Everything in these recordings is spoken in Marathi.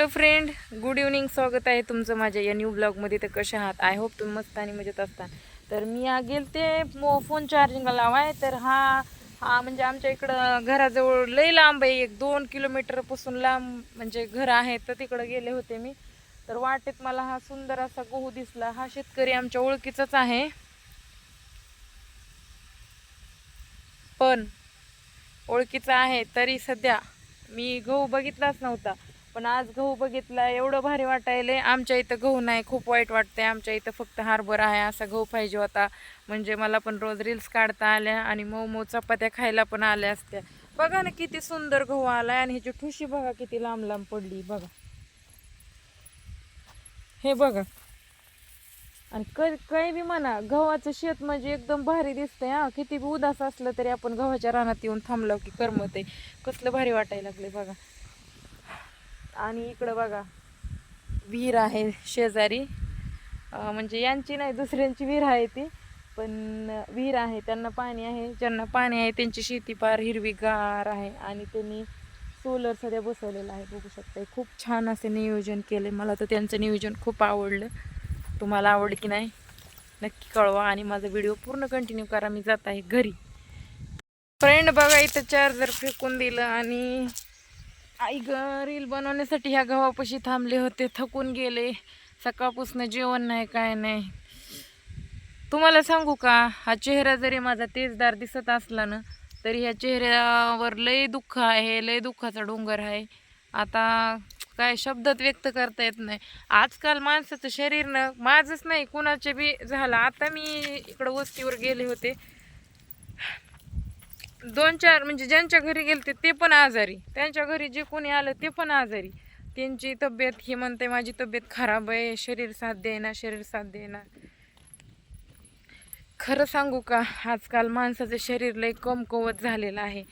हॅलो फ्रेंड गुड इव्हनिंग स्वागत आहे तुमचं माझ्या या न्यू ब्लॉगमध्ये. तर कसे आहात? आय होप तुम्ही मस्त आणि मजेत असता. तर मी आ गेलते मो फोन चार्जिंगला लावाय. तर हा हा म्हणजे आमच्या इकडं घराजवळ लई लांब आहे. एक दोन किलोमीटरपासून लांब म्हणजे घर आहे तर तिकडं गेले होते मी. तर वाटेत मला हा सुंदर असा गहू दिसला. हा शेतकरी आमच्या ओळखीचाच आहे. पण ओळखीचा आहे तरी सध्या मी गहू बघितलाच नव्हता. पण आज गहू बघितला एवढं भारी वाटायले आमच्या इथं गहू नाही खूप वाईट वाटतंय. आमच्या इथं फक्त हार्बर आहे असा गहू पाहिजे होता. म्हणजे मला पण रोज रील्स काढता आल्या आणि मऊ मऊ चपात्या खायला पण आल्या असत्या. बघा ना किती सुंदर गहू आलाय आणि ह्याची ठुशी बघा किती लांब लांब पडली बघा. हे बघा. आणि क काही बी म्हणा गव्हाचं शेत म्हणजे एकदम भारी दिसतंय हा. किती बी उदास असलं तरी आपण गव्हाच्या रानात येऊन थांबलो की करमत आहे कसलं भारी वाटायला लागले बघा. आणि इकडं बघा विहीर आहे शेजारी. म्हणजे यांची नाही दुसऱ्यांची विहीर आहे ती. पण विहीर आहे त्यांना पाणी आहे. ज्यांना पाणी आहे त्यांची शेती फार हिरवीगार आहे. आणि त्यांनी सोलर सध्या बसवलेलं आहे. बघू शकता खूप छान असे नियोजन केले मला तर त्यांचं नियोजन खूप आवडलं. तुम्हाला आवडलं की नाही नक्की कळवा. आणि माझा व्हिडिओ पूर्ण कंटिन्यू करा. मी जात आहे घरी. फ्रेंड बघा इथं चार्जर फेकून दिलं आणि आई ग रील बनवण्यासाठी ह्या गव्हापाशी थांबले होते थकून गेले. सकाळपासून जेवण नाही काय नाही. तुम्हाला सांगू का हा चेहरा जरी माझा तेजदार दिसत असला ना तरी ह्या चेहऱ्यावर लय दुःख आहे लय दुःखाचा डोंगर आहे. आता काय शब्दात व्यक्त करता येत नाही. आजकाल माणसाचं शरीर ना माझंच नाही कुणाचे बी झालं. आता मी इकडं वस्तीवर गेले होते. दोन चार म्हणजे ज्यांच्या घरी गेलते ते पण आजारी. त्यांच्या घरी जे कोणी आलं ते पण आजारी. त्यांची तब्येत ही म्हणते माझी तब्येत खराब आहे शरीर साथ देणार शरीर साथ देणार खरं सांगू का आजकाल माणसाचं शरीर लय कमकुवत झालेलं आहे.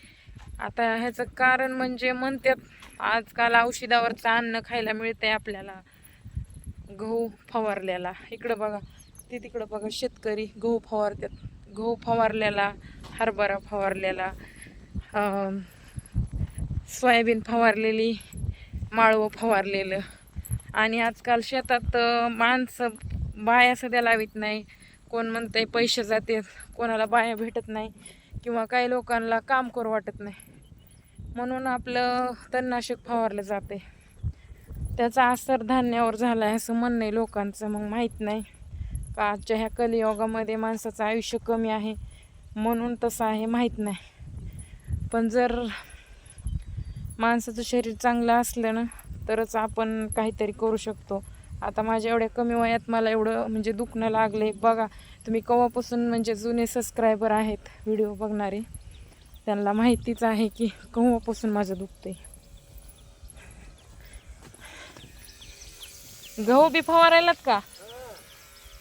आता ह्याचं कारण म्हणजे म्हणतात आजकाल औषधावरचं अन्न खायला मिळतंय आपल्याला. गहू फवारलेला इकडं बघा ते तिकडं बघा शेतकरी गहू फवारतात. गहू फवारलेला हरभरा फवारलेला सोयाबीन फवारलेली माळवं फवारलेलं. आणि आजकाल शेतात माणसं बाया सध्या लावित नाही. कोण म्हणतंय पैसे जाते कोणाला बाया भेटत नाही किंवा काही लोकांना काम करू वाटत नाही. म्हणून आपलं तणनाशक फवारलं जाते त्याचा असर धान्यावर झाला आहे असं म्हणणं आहे लोकांचं मग माहीत नाही. का आजच्या ह्या कलियोगामध्ये माणसाचं आयुष्य कमी आहे? म्हणून तसं आहे माहीत नाही. पण जर माणसाचं शरीर चांगलं असलं ना तरच आपण काहीतरी करू शकतो. आता माझ्या एवढ्या कमी वयात मला एवढं म्हणजे दुखणं लागले बघा तुम्ही केव्हापासून म्हणजे जुने सबस्क्रायबर आहेत व्हिडिओ बघणारे त्यांना माहितीच आहे की कवापासून माझं दुखतंय. गहू बी फवारायलात का?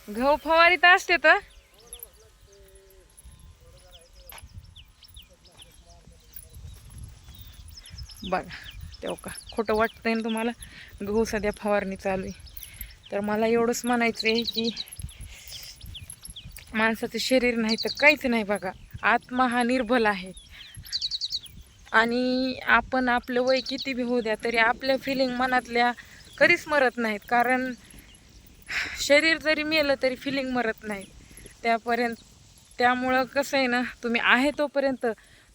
गहू फवारीत असते तर? बघा तेव्हा का खोटं वाटतंय ना तुम्हाला? गहू सध्या फवारणी चालू आहे. तर मला एवढंच म्हणायचं आहे की माणसाचं शरीर नाही तर काहीच नाही बघा. आत्मा हा निर्बल आहे. आणि आपण आपलं वय किती बी होऊ द्या तरी आपल्या फिलिंग मनातल्या कधीच मरत नाहीत. कारण शरीर जरी मेलं तरी फिलिंग मरत नाही. त्यापर्यंत त्यामुळं कसं आहे ना तुम्ही आहे तोपर्यंत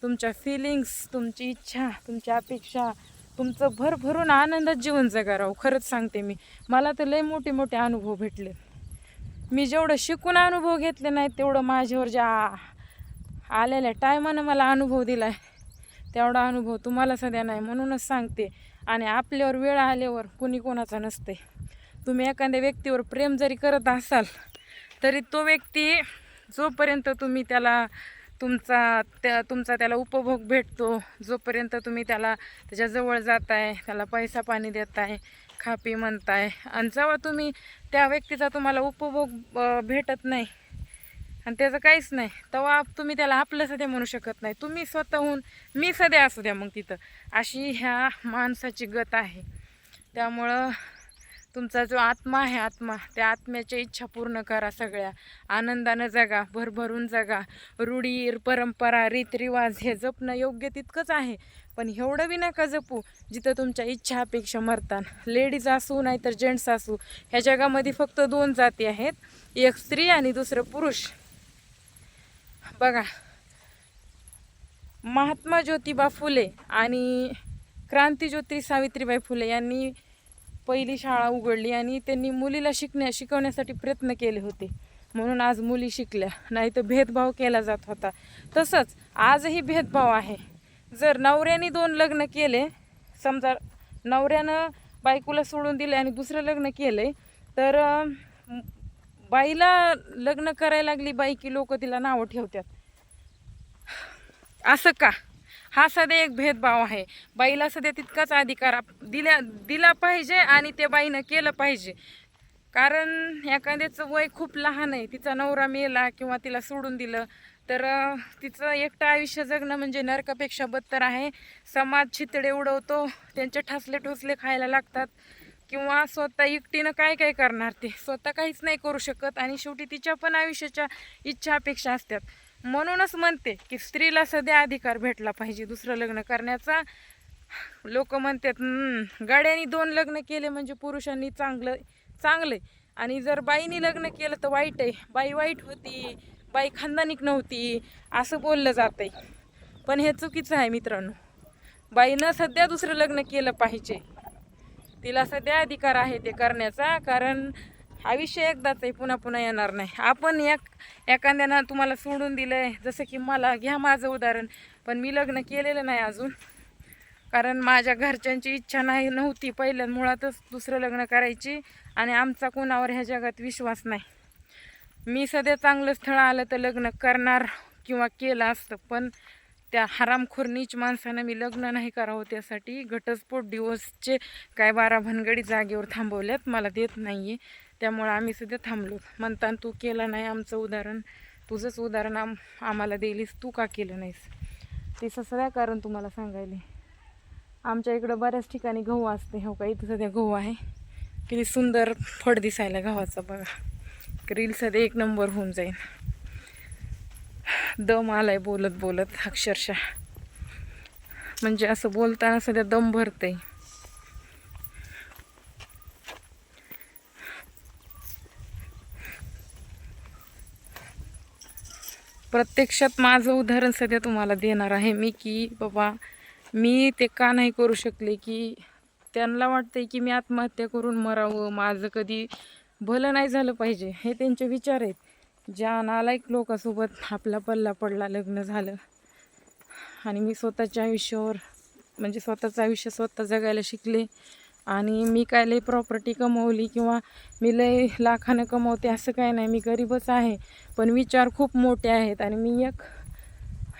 तुमच्या फिलिंग्स तुमची इच्छा तुमच्या अपेक्षा तुमचं भरभरून आनंदात जीवन जगा राहू. खरंच सांगते मी मला तर लय मोठे मोठे अनुभव भेटले. मी जेवढं शिकून अनुभव घेतले नाहीत तेवढं माझ्यावर ज्या आलेल्या टायमानं मला अनुभव दिला आहे तेवढा अनुभव तुम्हाला सध्या नाही. म्हणूनच सांगते आणि आपल्यावर वेळ आल्यावर कुणी कोणाचा नसते तुम्ही एखाद्या व्यक्तीवर प्रेम जरी करत असाल तरी तो व्यक्ती जोपर्यंत तुम्ही त्याला तुमचा त्या तुमचा त्याला उपभोग भेटतो जोपर्यंत तुम्ही त्याला त्याच्याजवळ जात आहे त्याला पैसा पाणी देत आहे खापी म्हणताय आणि जेव्हा तुम्ही त्या व्यक्तीचा तुम्हाला उपभोग भेटत नाही आणि त्याचं काहीच नाही तेव्हा तुम्ही त्याला आपलं सध्या म्हणू शकत नाही. तुम्ही स्वतःहून मी सध्या असू द्या मग तिथं. अशी ह्या माणसाची गत आहे. त्यामुळं तुमचा जो आत्मा आहे आत्मा त्या आत्म्याच्या इच्छा पूर्ण करा सगळ्या. आनंदानं जगा भरभरून जगा. रूढी परंपरा रीतरिवाज हे जपणं योग्य तितकंच आहे. पण एवढं बी नका जपू जिथं तुमच्या इच्छा अपेक्षा मरतान लेडीज असू नाहीतर जेंट्स असू ह्या जगामध्ये फक्त दोन जाती आहेत. एक स्त्री आणि दुसरं पुरुष. बघा. महात्मा ज्योतिबा फुले आणि क्रांतीज्योती सावित्रीबाई फुले यांनी पहिली शाळा उघडली आणि त्यांनी मुलीला शिकण्या शिकवण्यासाठी प्रयत्न केले होते. म्हणून आज मुली शिकल्या. नाही तर भेदभाव केला जात होता. तसंच आजही भेदभाव आहे. जर नवऱ्याने दोन लग्न केले समजा नवऱ्यानं बायकोला सोडून दिले आणि दुसरं लग्न केले तर बाईला लग्न करायला लागली बाई की लोक तिला नावं ठेवतात. असं का? हा सध्या एक भेदभाव आहे. बाईला सध्या तितकाच अधिकार आप- दिल्या दिला पाहिजे आणि ते बाईनं केलं पाहिजे. कारण एखाद्याचं वय खूप लहान आहे. तिचा नवरा मेला किंवा तिला सोडून दिलं तर तिचं एकटं आयुष्य जगणं म्हणजे नरकापेक्षा बत्तर आहे. समाज छितडे उडवतो त्यांचे ठसले ठोसले खायला लागतात किंवा स्वतः एकटीनं काय काय करणार ते? स्वतः काहीच नाही करू शकत आणि शेवटी तिच्या पण आयुष्याच्या इच्छा अपेक्षा असतात. म्हणूनच म्हणते की स्त्रीला सध्या अधिकार भेटला पाहिजे दुसरं लग्न करण्याचा. लोक म्हणतात गाड्यांनी दोन लग्न केले म्हणजे पुरुषांनी चांगलं चांगलं आहे आणि जर बाईनी लग्न केलं तर वाईट आहे. बाई वाईट होती बाई खानदानिक नव्हती असं बोललं जात आहे पण हे चुकीचं आहे मित्रांनो. बाईनं सध्या दुसरं लग्न केलं पाहिजे. तिला सध्या अधिकार आहे ते करण्याचा. कारण आयुष्य एकदाच आहे पुन्हा पुन्हा येणार नाही. आपण एक एखाद्यानं तुम्हाला सोडून दिलं आहे जसं की मला घ्या माझं उदाहरण. पण मी लग्न केलेलं नाही अजून. कारण माझ्या घरच्यांची इच्छा नाही नव्हती पहिल्या मुळातच दुसरं लग्न करायची आणि आमचा कोणावर ह्या जगात विश्वास नाही. मी सध्या चांगलं स्थळ आलं तर लग्न करणार किंवा केलं असतं पण त्या हरामखोर नीच माणसानं मी लग्न नाही करावं त्यासाठी घटस्फोट दिवसचे काय बारा भनगडी जागेवर थांबवल्यात. मला देत नाही आहे त्यामुळं आम्ही सध्या थांबलो. म्हणतान तू केलं नाही आमचं उदाहरण. तुझंच उदाहरण आम आम्हाला दिलीस. तू का केलं नाहीस? ते सगळ्या कारण तुम्हाला सांगायले. आमच्या इकडं बऱ्याच ठिकाणी गहू असते. हो का? इथं सध्या गहू आहे. किती सुंदर फड दिसायला गव्हाचा बघा. रील सध्या एक नंबर होऊन जाईल दम आलाय बोलत बोलत अक्षरशः. म्हणजे असं बोलताना सध्या दम भरतंय. प्रत्यक्षात माझं उदाहरण सध्या तुम्हाला देणार आहे मी की बाबा मी ते का नाही करू शकले की त्यांना वाटतंय की मी आत्महत्या करून मरावं माझं कधी भलं नाही झालं पाहिजे हे त्यांचे विचार आहेत. ज्या नालायक लोकांसोबत आपला पल्ला पडला लग्न झालं. आणि मी स्वतःच्या आयुष्यावर म्हणजे स्वतःचं आयुष्य स्वतः जगायला शिकले. आणि मी काय लई प्रॉपर्टी कमवली किंवा मी लई लाखानं कमवते असं काय नाही. मी गरीबच आहे पण विचार खूप मोठे आहेत आणि मी एक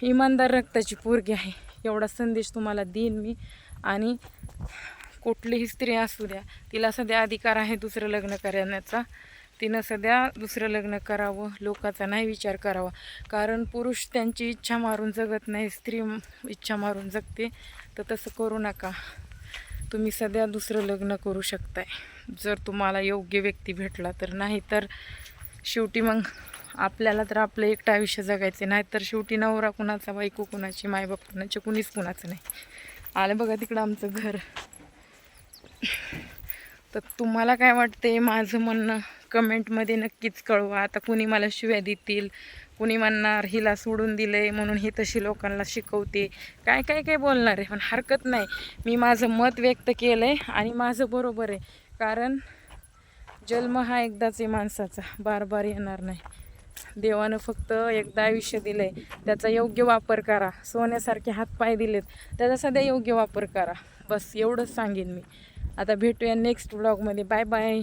इमानदार रक्ताची पोरगी आहे. एवढा संदेश तुम्हाला देईन मी. आणि कुठलीही स्त्री असू द्या तिला सध्या अधिकार आहे दुसरं लग्न करण्याचा. तिनं सध्या दुसरं लग्न करावं लोकाचा नाही विचार करावा. कारण पुरुष त्यांची इच्छा मारून जगत नाही स्त्री इच्छा मारून जगते. तर तसं करू नका. तुम्ही सध्या दुसरं लग्न करू शकताय. जर तुम्हाला योग्य व्यक्ती भेटला तर. नाही तर शेवटी मग आपल्याला तर आपलं एकटं आयुष्य जगायचं नाही तर शेवटी नवरा कुणाचा बायको कुणाची मायबाप कुणाचे कुणीच कुणाचं नाही. आलं बघा तिकडं आमचं घर. तर तुम्हाला काय वाटते माझं म्हणणं कमेंटमध्ये नक्कीच कळवा. आता कुणी मला शिव्या देतील? कुणी म्हणणार हिला सोडून दिले म्हणून ही तशी लोकांना शिकवते. काय काय काय बोलणार आहे? पण हरकत नाही. मी माझं मत व्यक्त केलं आहे आणि माझं बरोबर आहे. कारण जन्म हा एकदाच आहे माणसाचा. बार बार येणार नाही. देवानं फक्त एकदा आयुष्य दिलं आहे त्याचा योग्य वापर करा. सोन्यासारखे हातपाय दिलेत. त्याचा सध्या योग्य वापर करा. बस एवढंच सांगेन मी. आता भेटूया नेक्स्ट ब्लॉगमध्ये बाय बाय